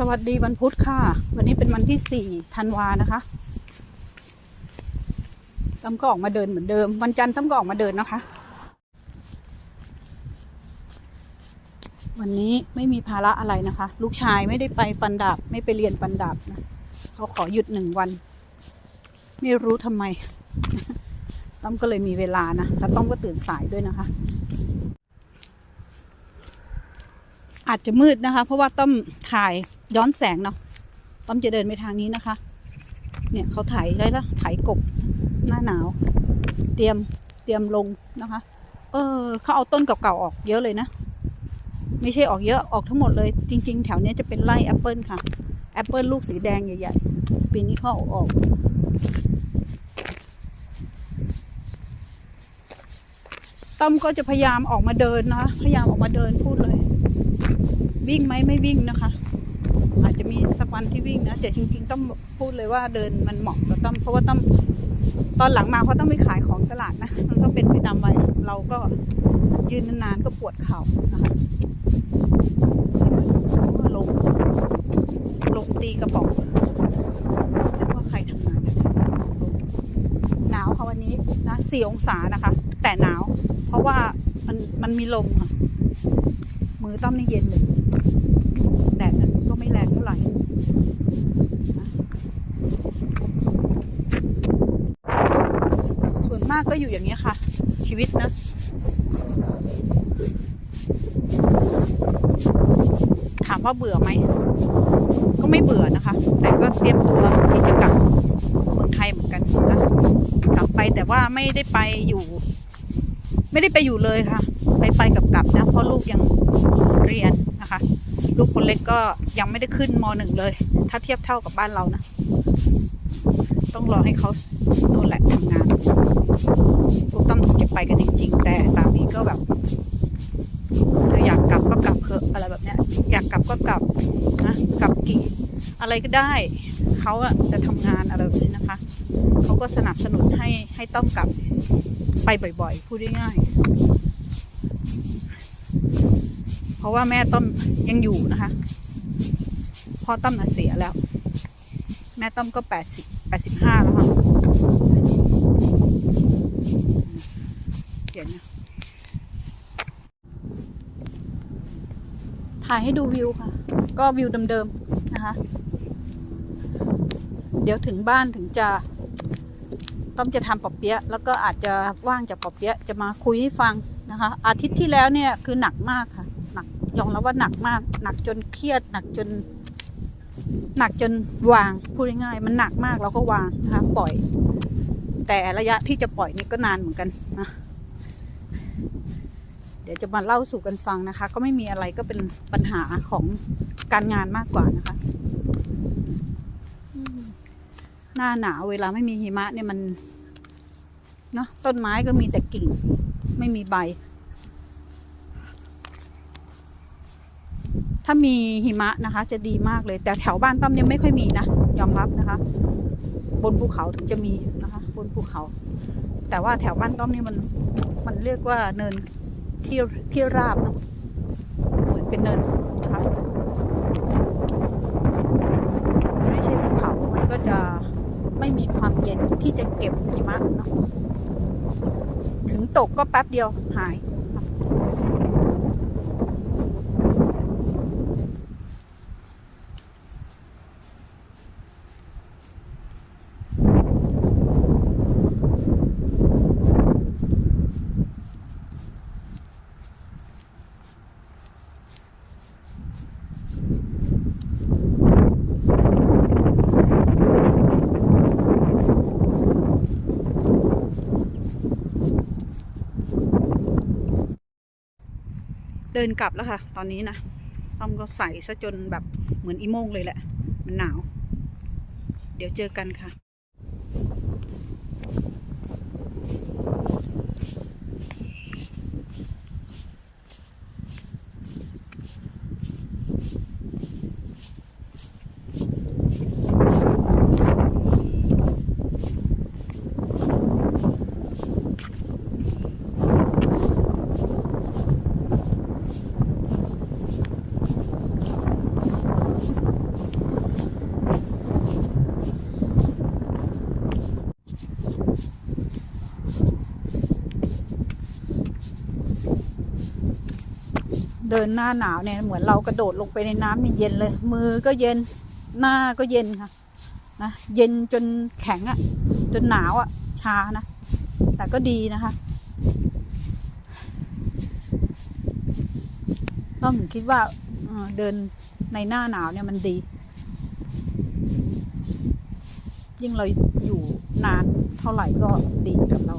สวัสดีวันพุธค่ะ วันนี้เป็นวันที่สี่ธันวานะคะตั้มก็ออกมาเดินเหมือนเดิม วันจันทร์ตั้มก็ออกมาเดินนะคะ วันนี้ไม่มีภาระอะไรนะคะ ลูกชายไม่ได้ไปฟันดาบไม่ไปเรียนฟันดาบนะเขาขอหยุดหนึ่งวัน ไม่รู้ทำไมตั้มก็เลยมีเวลานะแล้วต้อมก็ตื่นสายด้วยนะคะ อาจจะมืดนะคะ เพราะว่าต้อมถ่าย ย้อนแสงเนาะต้อมจะเดินไปทางนี้นะคะ เนี่ยเขาถ่ายได้แล้วถ่ายกบหน้าหนาว เตรียมเตรียมลงนะคะ เออเขาเอาต้นเก่าๆออกเยอะเลยนะ ไม่ใช่ออกเยอะออกทั้งหมดเลย จริง ๆ แถวเนี้ยจะเป็นไร่แอปเปิลค่ะแอปเปิลลูกสีแดงใหญ่ๆปีนี้เขาอออกต้อมก็จะพยายามออกมาเดินนะ พยายามออกมาเดินพูดเลย วิ่งไหมไม่วิ่งนะคะ วันที่วิ่งนะแต่จริง ๆ ต้องพูดเลยว่าเดินมันเหมาะกับต้อมเพราะว่าต้อมตอนหลังมาเพราะต้องไปขายของตลาดนะมันก็เป็นไปตามวัยเราก็ยืนนานๆก็ปวดเข่านะคะลงลงตีกระป๋องเรียกว่าใครทำงานหนาวค่ะวันนี้นะสี่องศานะคะ แต่หนาว เพราะว่ามันมันมีลมค่ะ มือต้อมนี่เย็นเลยแดดนั้นก็ไม่แรงเท่าไหร่ ส่วนมากก็อยู่อย่างนี้ค่ะ ชีวิตนะถามว่าเบื่อไหม ก็ไม่เบื่อนะคะ แต่ก็เตรียมตัวที่จะกลับเมืองไทยเหมือนกันนะกลับไปแต่ว่าไม่ได้ไปอยู่ ไม่ได้ไปอยู่เลยค่ะ ไปไปกับกลับนะ เพราะลูกยังเรียนนะคะ ลูกคนเล็กก็ ยังไม่ได้ขึ้นมหนึ่งเลย ถ้าเทียบเท่ากับบ้านเรานะ ต้องรอให้เขาโน่นแหละทำงานลูกต้องจะไปกันจริง ๆ แต่สามีก็แบบถ้าอยากกลับก็กลับเถอะอะไรแบบเนี้ย อยากกลับก็กลับนะกลับกี่อะไรก็ได้ เขาอะจะทำงานอะไรแบบนี้นะคะ เขาก็สนับสนุนให้ให้ต้องกลับไปบ่อยๆ พูดง่ายๆเพราะว่าแม่ต้อมยังอยู่นะคะ พ่อตั้มน่ะเสียแล้ว แม่ต้มก็แปดสิบแปดสิบห้าแล้วค่ะเขียนนะถ่ายให้ดูวิวค่ะ ก็วิวเดิมๆนะคะ เดี๋ยวถึงบ้านถึงจะต้อมจะทำปอบเปี๊ยะแล้วก็อาจจะว่างจากปอบเปี๊ยะจะมาคุยให้ฟังนะคะ อาทิตย์ที่แล้วเนี่ยคือหนักมากค่ะ หนักยอมรับว่าหนักมาก หนักจนเครียด หนักจน หนักจนวางพูดง่ายๆมันหนักมากเราก็วางนะคะปล่อย แต่ระยะที่จะปล่อยนี่ก็นานเหมือนกันนะเดี๋ยวจะมาเล่าสู่กันฟังนะคะ ก็ไม่มีอะไรก็เป็นปัญหาของการงานมากกว่านะคะหน้าหนาวเวลาไม่มีหิมะเนี่ยมันเนาะต้นไม้ก็มีแต่กิ่ง ไม่มีใบ ถ้ามีหิมะนะคะ จะดีมากเลย แต่แถวบ้านต้อมเนี่ยไม่ค่อยมีนะ ยอมรับนะคะ บนภูเขาถึงจะมีนะคะ บนภูเขา แต่ว่าแถวบ้านต้อมนี่มันมันเรียกว่าเนินที่ที่ราบเนอะเหมือนเป็นเนินนะคะไม่ใช่ภูเขามันก็จะไม่มีความเย็นที่จะเก็บหิมะเนาะถึงตกก็แป๊บเดียวหาย เดินกลับแล้วค่ะ ตอนนี้นะต้อมก็ใส่ซะจนแบบเหมือนอีโมงเลยแหละ มันหนาว เดี๋ยวเจอกันค่ะ ดินหน้าหนาวเนี่ยเหมือนเรากระโดดลงไปในน้ำนี่เย็นเลย มือก็เย็นหน้าก็เย็นค่ะนะเย็นจนแข็งอะ่ะ จนหนาวอะ่ะ ชานะ แต่ก็ดีนะคะ ต้องคิดว่าเอ่อเดินในหน้าหนาวเนี่ยมันดี ยิ่งเราอยู่นานเท่าไหร่ก็ดีกับเรา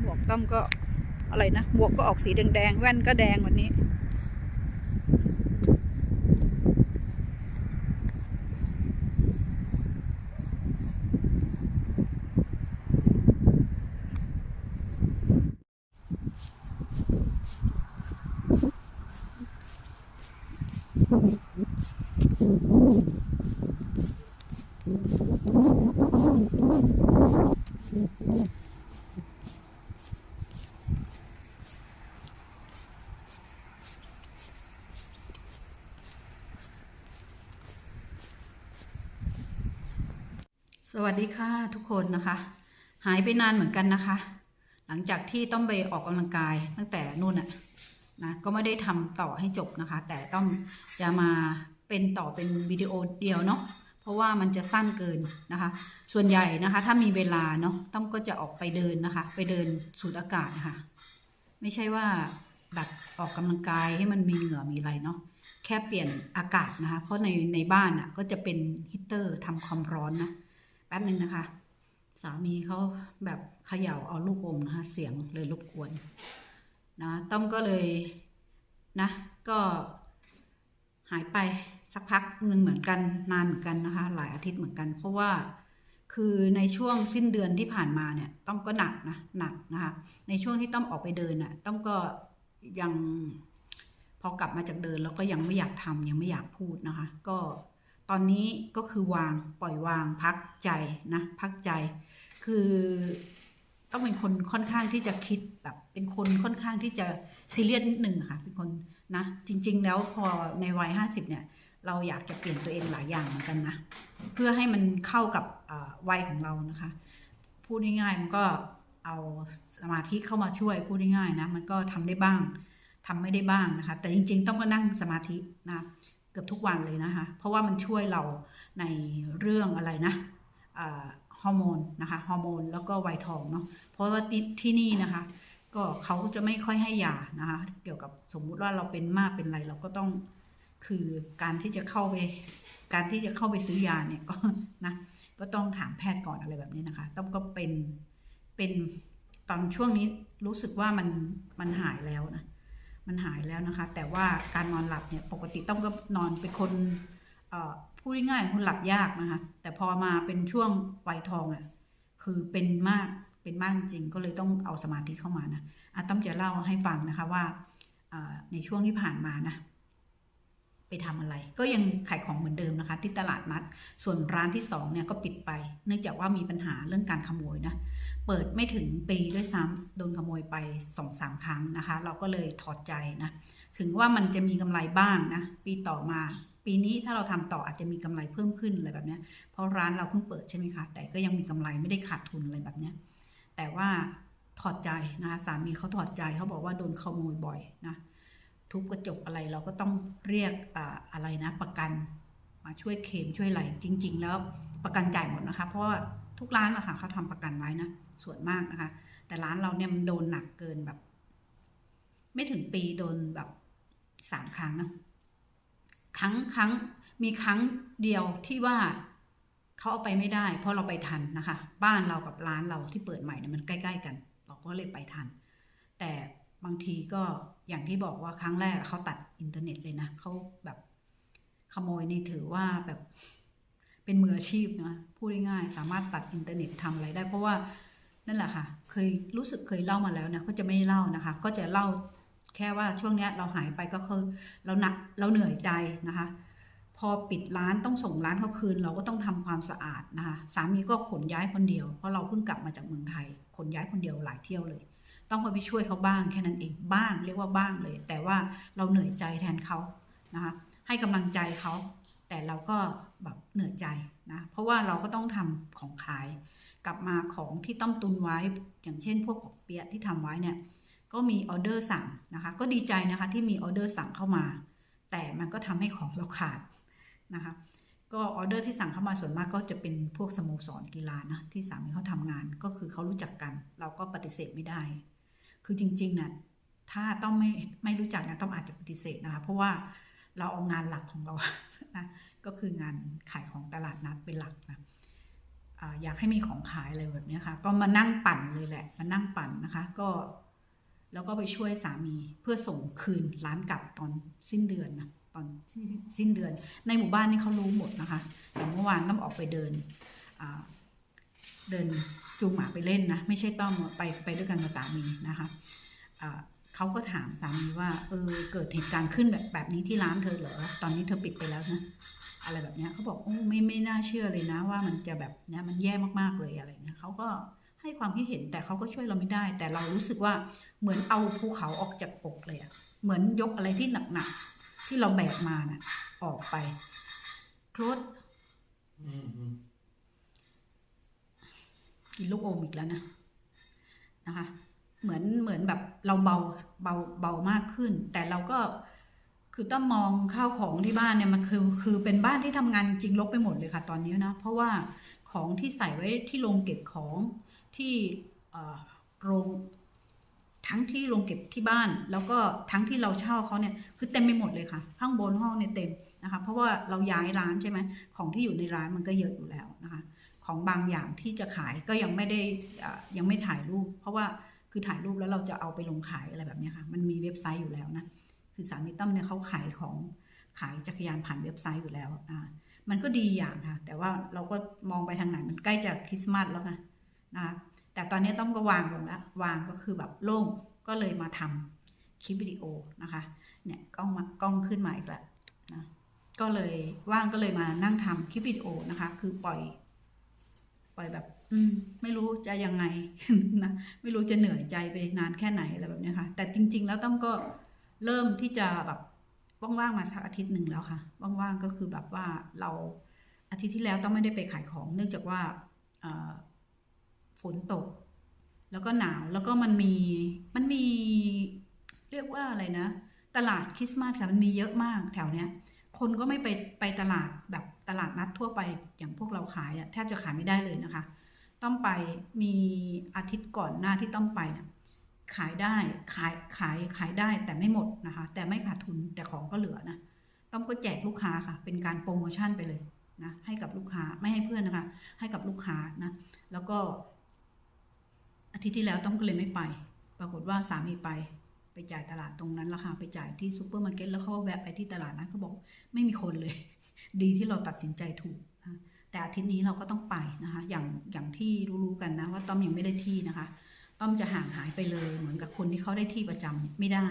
หมวกต้อมก็ อะไรนะหมวกก็ออกสีแดงๆแว่นก็แดงวันนี้ ส วัสดีค่ะทุกคนนะคะ หายไปนานเหมือนกันนะคะ หลังจากที่ต้องไปออกกำลังกายตั้งแต่นู่นน่ะนะก็ไม่ได้ทำต่อให้จบนะคะ แต่ต้องจะมาเป็นต่อเป็นวิดีโอเดียวเนาะเพราะว่ามันจะสั้นเกินนะคะ ส่วนใหญ่นะคะ ถ้ามีเวลาเนาะต้องก็จะออกไปเดินนะคะ ไปเดินสูดอากาศนะคะไม่ใช่ว่าดัดออกกำลังกายให้มันมีเหงื่อมีอะไรเนาะแค่เปลี่ยนอากาศนะคะ เพราะในในบ้านอะก็จะเป็นฮีตเตอร์ทำความร้อนนะ แป๊บหนึ่งนะคะ สามีเขาแบบเขย่าเอาลูกอมนะคะเสียงเลยรบกวนนะต้อมก็เลยนะ ก็หายไปสักพักหนึ่งเหมือนกันนานเหมือนกันนะคะ หลายอาทิตย์เหมือนกัน เพราะว่าคือในช่วงสิ้นเดือนที่ผ่านมาเนี่ยต้อมก็หนักนะหนักนะคะในช่วงที่ต้อมออกไปเดินน่ะต้อมก็ยังพอกลับมาจากเดินแล้วก็ยังไม่อยากทำยังไม่อยากพูดนะคะ ก็ ตอนนี้ก็คือวางปล่อยวางพักใจนะพักใจ คือต้องเป็นคนค่อนข้างที่จะคิดแบบเป็นคนค่อนข้างที่จะซีเรียสนิดหนึ่งค่ะ เป็นคนนะ จริง ๆ แล้วพอในวัยห้าสิบเนี่ย เราอยากจะเปลี่ยนตัวเองหลายอย่างเหมือนกันนะ เพื่อให้มันเข้ากับวัยของเรานะคะ พูดง่ายๆมันก็เอาสมาธิเข้ามาช่วยพูดง่ายๆนะ มันก็ทำได้บ้างทำไม่ได้บ้างนะคะ แต่จริง ๆ ต้องมานั่งสมาธินะ กือบทุกวันเลยนะคะ เพราะว่ามันช่วยเราในเรื่องอะไรนะฮอร์โมนนะคะฮอร์โมนแล้วก็ไวทองเนาะเพราะว่าที่ที่นี่นะคะ ก็เขาจะไม่ค่อยให้ยานะคะ เกี่ยวกับสมมุติว่าเราเป็นมากเป็นไรเราก็ต้องคือการที่จะเข้าไป การที่จะเข้าไปซื้อยาเนี่ยก็นะก็ต้องถามแพทย์ก่อนอะไรแบบนี้นะคะ ต้องก็เป็นเป็นตอนช่วงนี้รู้สึกว่ามันมันหายแล้วนะ มันหายแล้วนะคะ แต่ว่าการนอนหลับเนี่ยปกติต้องก็นอนเป็นคนพูดง่ายๆคนหลับยากนะคะ แต่พอมาเป็นช่วงวัยทองอะคือเป็นมากเป็นมากจริงก็เลยต้องเอาสมาธิเข้ามานะอาต้อมจะเล่าให้ฟังนะคะว่าในช่วงที่ผ่านมานะ ไปทำอะไร ก็ยังขายของเหมือนเดิมนะคะ ที่ตลาดนัด ส่วนร้านที่สองเนี่ยก็ปิดไป เนื่องจากว่ามีปัญหาเรื่องการขโมยนะ เปิดไม่ถึงปีด้วยซ้ำโดนขโมยไปสองสามครั้งนะคะ เราก็เลยถอดใจนะ ถึงว่ามันจะมีกำไรบ้างนะ ปีต่อมาปีนี้ถ้าเราทำต่ออาจจะมีกำไรเพิ่มขึ้นอะไรแบบนี้เพราะร้านเราเพิ่งเปิดใช่ไหมคะ แต่ก็ยังมีกำไรไม่ได้ขาดทุนอะไรแบบนี้แต่ว่าถอดใจนะคะสามีเขาถอดใจเขาบอกว่าโดนขโมยบ่อยนะ ทุบกระจกอะไรเราก็ต้องเรียกอะไรนะประกันมาช่วยเคมช่วยอะไรจริง ๆ แล้วประกันจ่ายหมดนะคะ เพราะว่าทุกร้านอะค่ะเขาทำประกันไว้นะส่วนมากนะคะ แต่ร้านเราเนี่ยมันโดนหนักเกินแบบ ไม่ถึงปีโดนแบบสามครั้งนะครั้งครั้งมีครั้งเดียวที่ว่าเขาเอาไปไม่ได้ เพราะเราไปทันนะคะ บ้านเรากับร้านเราที่เปิดใหม่เนี่ยมันใกล้ ๆ กัน เราก็เลยไปทัน แต่บางทีก็ อย่างที่บอกว่าครั้งแรกเขาตัดอินเทอร์เน็ตเลยนะเขาแบบขโมยนี่ถือว่าแบบเป็นมืออาชีพนะพูดง่ายๆสามารถตัดอินเทอร์เน็ตทำอะไรได้ เพราะว่านั่นแหละค่ะ เคยรู้สึกเคยเล่ามาแล้วนะก็จะไม่เล่านะคะ ก็จะเล่าแค่ว่าช่วงเนี้ยเราหายไปก็คือเราหนักเราเหนื่อยใจนะคะ พอปิดร้านต้องส่งร้านเขาคืน เราก็ต้องทำความสะอาดนะคะ สามีก็ขนย้ายคนเดียว เพราะเราเพิ่งกลับมาจากเมืองไทย ขนย้ายคนเดียวหลายเที่ยวเลย ต้องไปช่วยเขาบ้างแค่นั้นเองบ้าง เรียกว่าบ้างเลย แต่ว่าเราเหนื่อยใจแทนเขานะคะให้กำลังใจเขา แต่เราก็แบบเหนื่อยใจนะเพราะว่าเราก็ต้องทำของขาย กลับมาของที่ต้องตุนไว้อย่างเช่น พวกปอกเปียะที่ทำไว้เนี่ยก็มีออเดอร์สั่งนะคะก็ดีใจนะคะที่มีออเดอร์สั่งเข้ามา แต่มันก็ทำให้ของเราขาดนะคะก็ออเดอร์ที่สั่งเข้ามาส่วนมากก็จะเป็นพวกสโมสรกีฬานะที่สามีเขาทำงานก็คือเขารู้จักกัน เราก็ปฏิเสธไม่ได้ คือจริงๆนะถ้าต้องไม่ไม่รู้จักนะต้องอาจจะปฏิเสธนะคะเพราะว่าเราเอางานหลักของเรานะก็คืองานขายของตลาดนัดเป็นหลักนะออยากให้มีของขายอะไรแบบนี้ค่ะ ก็มานั่งปั่นเลยแหละ มานั่งปั่นนะคะ ก็แล้วก็ไปช่วยสามีเพื่อส่งคืนร้านกลับตอนสิ้นเดือนนะตอนสิ้นเดือน ในหมู่บ้านนี่เขารู้หมดนะคะอย่างเมื่อวานต้องออกไปเดินอ เดินจูงหมาไปเล่นนะ ไม่ใช่ต้องไปไปด้วยกันกับสามีนะคะอ่าเขาก็ถามสามีว่าเออเกิดเหตุการณ์ขึ้นแบบแบบนี้ที่ร้านเธอเหรอตอนนี้เธอปิดไปแล้วนะอะไรแบบเนี้ยเขาบอกโอ้ไม่ไม่น่าเชื่อเลยนะ ว่ามันจะแบบเนี้ยมันแย่มากๆเลยอะไรเงี้ยเขาก็ให้ความคิดเห็นแต่เขาก็ช่วยเราไม่ได้ แต่เรารู้สึกว่าเหมือนเอาภูเขาออกจากอกเลยอะเหมือนยกอะไรที่หนักๆที่เราแบกมาน่ะออกไปครดอื มอืมกินลูกอมอีกแล้วนะนะคะ เหมือนเหมือนแบบเราเบาเบาเบามากขึ้น แต่เราก็คือต้องมองข้าวของที่บ้านเนี่ยมันคือคือเป็นบ้านที่ทำงานจริงลบไปหมดเลยค่ะ ตอนนี้นะเพราะว่าของที่ใส่ไว้ที่โรงเก็บของที่โรงทั้งที่โรงเก็บที่บ้าน แล้วก็ทั้งที่เราเช่าเขาเนี่ยคือเต็มไปหมดเลยค่ะ ข้างบนห้องเนี่ยเต็มนะคะ เพราะว่าเราย้ายร้านใช่ไหมของที่อยู่ในร้านมันก็เยอะอยู่แล้วนะคะ ของบางอย่างที่จะขายก็ยังไม่ได้ยังไม่ถ่ายรูป เพราะว่าคือถ่ายรูปแล้วเราจะเอาไปลงขายอะไรแบบนี้ค่ะ มันมีเว็บไซต์อยู่แล้วนะ คือสามีตั้มเนี่ยเขาขายของขายจักรยานผ่านเว็บไซต์อยู่แล้วอ่ามันก็ดีอย่างค่ะ แต่ว่าเราก็มองไปทางไหนมันใกล้จะคริสต์มาสแล้วนะนะแต่ตอนนี้ต้อมก็วางลงแล้ววางก็คือแบบโล่งก็เลยมาทำคลิปวิดีโอนะคะเนี่ยกล้องมากล้องขึ้นมาอีกแล้วนะก็เลยว่างก็เลยมานั่งทำคลิปวิดีโอนะคะ คือปล่อย ปล่อยแบบ อืม ไม่รู้จะยังไงนะไม่รู้จะเหนื่อยใจไปนานแค่ไหนอะไรแบบเนี้ยค่ะ แต่จริง ๆ แล้วต้อมก็เริ่มที่จะแบบว่างๆมาสักอาทิตย์หนึ่งแล้วค่ะว่างๆก็คือแบบว่าเราอาทิตย์ที่แล้วต้องไม่ได้ไปขายของ เนื่องจากว่าเอ่อฝนตก แล้วก็หนาวแล้วก็มันมีมันมีเรียกว่าอะไรนะ ตลาดคริสต์มาสค่ะมันมีเยอะมากแถวเนี้ย คนก็ไม่ไปไปตลาดแบบ ตลาดนัดทั่วไปอย่างพวกเราขายอะแทบจะขายไม่ได้เลยนะคะ ต้องไปมีอาทิตย์ก่อนหน้าที่ต้องไปนะขายได้ขายขายขายได้แต่ไม่หมดนะคะ แต่ไม่ขาดทุนแต่ของก็เหลือนะต้องก็แจกลูกค้าค่ะ เป็นการโปรโมชั่นไปเลยนะให้กับลูกค้าไม่ให้เพื่อนนะคะ ให้กับลูกค้านะแล้วก็ อาทิตย์ที่แล้วต้องก็เลยไม่ไป ปรากฏว่าสามีไป ไปจ่ายตลาดตรงนั้นราคาไปจ่ายที่ซูเปอร์มาร์เก็ตแล้วเขาแวะไปที่ตลาดนั้นเขาบอกไม่มีคนเลย ดีที่เราตัดสินใจถูกนะแต่อาทิตย์นี้เราก็ต้องไปนะคะ อย่างอย่างที่รู้ๆกันนะว่าต้อมยังไม่ได้ที่นะคะ ต้อมจะห่างหายไปเลย เหมือนกับคนที่เขาได้ที่ประจำไม่ได้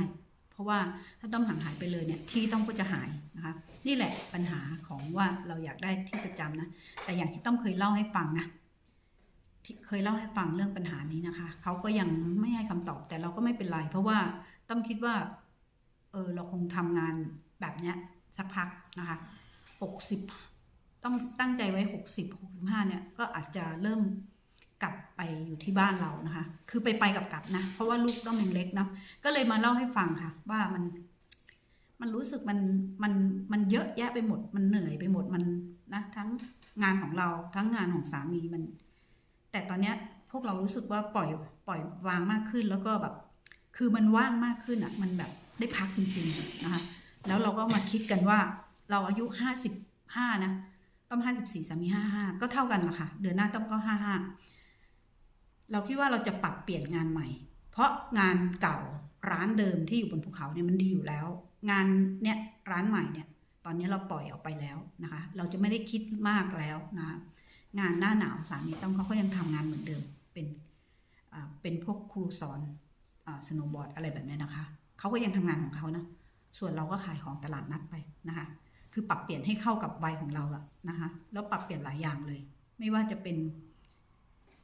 เพราะว่าถ้าต้อมห่างหายไปเลยเนี่ยที่ต้อมก็จะหายนะคะ นี่แหละปัญหาของว่าเราอยากได้ที่ประจำนะแต่อย่างที่ต้อมเคยเล่าให้ฟังนะเคยเล่าให้ฟังเรื่องปัญหานี้นะคะ เขาก็ยังไม่ให้คำตอบแต่เราก็ไม่เป็นไร เพราะว่า ต้อมคิดว่า เออเราคงทำงานแบบเนี้ยสักพักนะคะหกสิบต้องตั้งใจไว้หกสิบหกสิบห้าเนี่ยก็อาจจะเริ่มกลับไปอยู่ที่บ้านเรานะคะ คือไปไปกับกลับนะ เพราะว่าลูกต้องยังเล็กเนาะ ก็เลยมาเล่าให้ฟังค่ะ ว่ามัน มันรู้สึกมันมันมันเยอะแยะไปหมด มันเหนื่อยไปหมดมันนะทั้งงานของเราทั้งงานของสามีมัน แต่ตอนเนี้ยพวกเรารู้สึกว่าปล่อยปล่อยวางมากขึ้นแล้วก็แบบ คือมันว่างมากขึ้นอะมันแบบได้พักจริงๆนะคะแล้วเราก็มาคิดกันว่าเราอายุห้าสิบห้านะต้อมห้าสิบสี่สามีห้าห้าก็เท่ากันละค่ะ เดือนหน้าต้อมก็ห้าห้าเราคิดว่าเราจะปรับเปลี่ยนงานใหม่ เพราะงานเก่าร้านเดิมที่อยู่บนภูเขาเนี่ยมันดีอยู่แล้ว งานเนี่ยร้านใหม่เนี่ยตอนนี้เราปล่อยออกไปแล้วนะคะ เราจะไม่ได้คิดมากแล้วนะงานหน้าหนาวสามีต้องเขาก็ยังทำงานเหมือนเดิมเป็นเป็นพวกครูสอน สโนว์บอร์ดอะไรแบบนี้นะคะเขาก็ยังทำงานของเขานะส่วนเราก็ขายของตลาดนัดไปนะคะ คือปรับเปลี่ยนให้เข้ากับวัยของเราอะนะคะแล้วปรับเปลี่ยนหลายอย่างเลย ไม่ว่าจะเป็น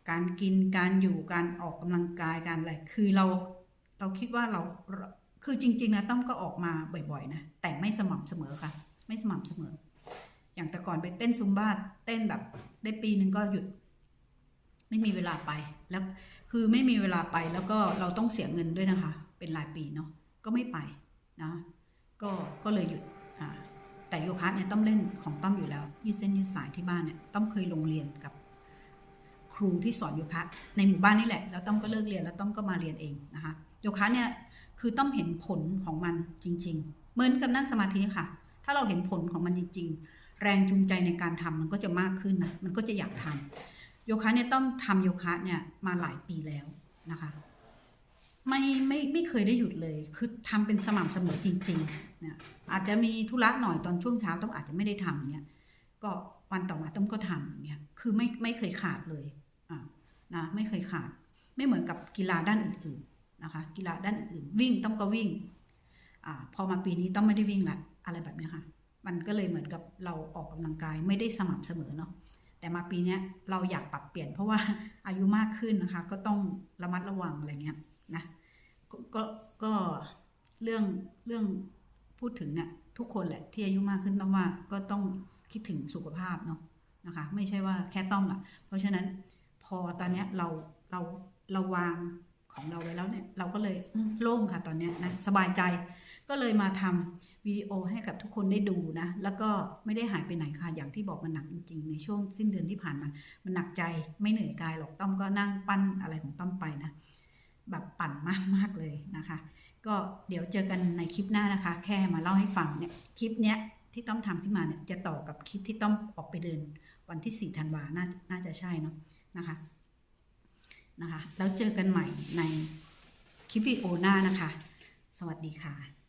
การกินการอยู่การออกกำลังกายการอะไรคือเราเราคิดว่าเราคือจริงๆนะต้อมก็ออกมาบ่อยๆนะแต่ไม่สม่ำเสมอค่ะ ไม่สม่ำเสมอ อย่างแต่ก่อนไปเต้นซุมบ้าเต้นแบบได้ปีนึงก็หยุด ไม่มีเวลาไปแล้ว คือไม่มีเวลาไปแล้วก็เราต้องเสียเงินด้วยนะคะ เป็นรายปีเนาะก็ไม่ไปนะก็ก็เลยหยุดอ่าแต่โยคะเนี่ยต้อมเล่นของต้อมอยู่แล้วยืดเส้นยืดสายที่บ้านเนี่ยต้อมเคยลงเรียนกับครูที่สอนโยคะ ในหมู่บ้านนี่แหละแล้วต้อมก็เลิกเรียนแล้วต้อมก็มาเรียนเองนะคะโยคะเนี่ยคือต้อมเห็นผลของมันจริง ๆ เหมือนกับนั่งสมาธิค่ะ ถ้าเราเห็นผลของมันจริง ๆ แรงจูงใจในการทำมันก็จะมากขึ้นนะมันก็จะอยากทำ โยคะเนี่ยต้องทำโยคะเนี่ยมาหลายปีแล้วนะคะ ไม่ไม่ไม่เคยได้หยุดเลย คือทำเป็นสม่ำเสมอจริงๆเนี่ยอาจจะมีธุระหน่อยตอนช่วงเช้าต้องอาจจะไม่ได้ทำเนี่ยก็วันต่อมาต้องก็ทำเนี่ยคือไม่ไม่เคยขาดเลยอ่านะไม่เคยขาด ไม่เหมือนกับกีฬาด้านอื่นๆนะคะ กีฬาด้านอื่นวิ่งต้องก็วิ่งอ่าพอมาปีนี้ต้องไม่ได้วิ่งละอะไรแบบนี้ค่ะ มันก็เลยเหมือนกับเราออกกำลังกายไม่ได้สม่ำเสมอเนาะ แต่มาปีนี้เราอยากปรับเปลี่ยนเพราะว่าอายุมากขึ้นนะคะ ก็ต้องระมัดระวังอะไรเงี้ยนะก็ก็ก็เรื่องเรื่องพูดถึงเนี่ยทุกคนแหละที่อายุมากขึ้นต้องว่าก็ต้องคิดถึงสุขภาพเนาะนะคะ ไม่ใช่ว่าแค่ต้องอะเพราะฉะนั้นพอตอนเนี้ยเราเราเราวางของเราไว้แล้วเนี่ย เราก็เลยโล่งค่ะตอนเนี้ยนะสบายใจ ก็เลยมาทำวิดีโอให้กับทุกคนได้ดูนะ แล้วก็ไม่ได้หายไปไหนค่ะ อย่างที่บอกมันหนักจริงๆ ในช่วงสิ้นเดือนที่ผ่านมา มันหนักใจไม่เหนื่อยกายหรอกต้อมก็นั่งปั้นอะไรของต้อมไปนะ แบบปั่นมากมากๆเลยนะคะ ก็เดี๋ยวเจอกันในคลิปหน้านะคะ แค่มาเล่าให้ฟังเนี่ยคลิปเนี้ยที่ต้อมทำขึ้นมาเนี่ยจะต่อกับคลิปที่ต้อมออกไปเดิน วันที่ 4 ธันวาน่าน่าจะใช่เนาะนะคะนะคะ แล้วเจอกันใหม่ในคลิปวิดีโอหน้านะคะ สวัสดีค่ะ